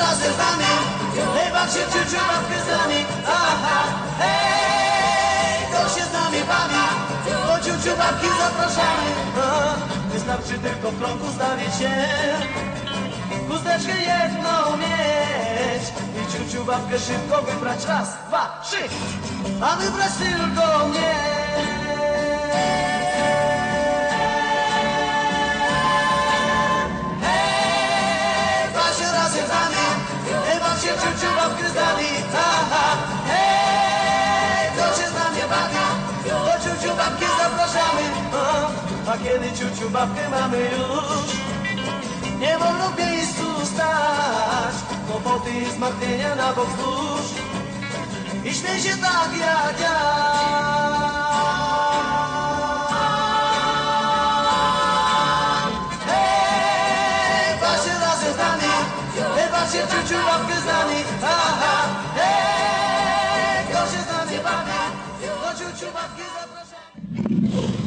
razem z nami, baw się babkę z nami, aha, hej, kto się z nami bawi, po ciuciu, babki zapraszamy, aha, wystarczy tylko w krągu zdawić się, chusteczkę jedną mieć i ciuciu, babkę szybko wybrać, raz, dwa, trzy, a wybrać tylko mnie. Z nami, aha, hej, kto się z nami bawi, do ciuciu, babki zapraszamy, a kiedy ciuciu, babkę mamy już, nie wolno w miejscu stać, kłopoty i zmartwienia na bok wzdłuż. I śmiej się tak jak ja. Ciuciu, babkę z nami, чуваки, запрожали.